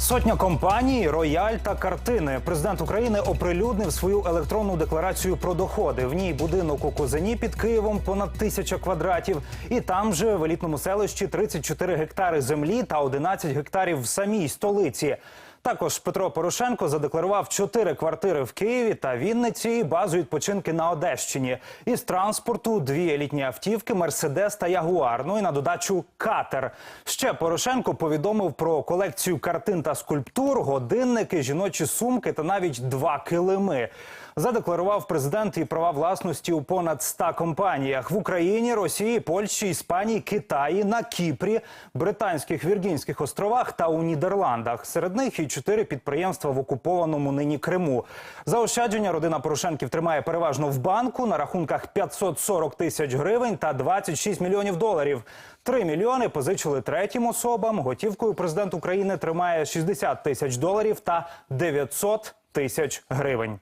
Сотня компаній, рояль та картини. Президент України оприлюднив свою електронну декларацію про доходи. В ній будинок у Козині під Києвом понад тисяча квадратів. І там же в елітному селищі 34 гектари землі та 11 гектарів в самій столиці. Також Петро Порошенко задекларував чотири квартири в Києві та Вінниці, і базу відпочинки на Одещині. Із транспорту дві елітні автівки, Мерседес та Ягуар. Ну і на додачу катер. Ще Порошенко повідомив про колекцію картин та скульптур, годинники, жіночі сумки та навіть два килими. Задекларував президент і права власності у понад 100 компаніях в Україні, Росії, Польщі, Іспанії, Китаї, на Кіпрі, Британських Віргінських островах та у Нідерландах. Серед них і чотири підприємства в окупованому нині Криму. Заощадження родина Порошенків тримає переважно в банку на рахунках 540 тисяч гривень та 26 мільйонів доларів. Три мільйони позичили третім особам. Готівкою президент України тримає 60 тисяч доларів та 900 тисяч гривень.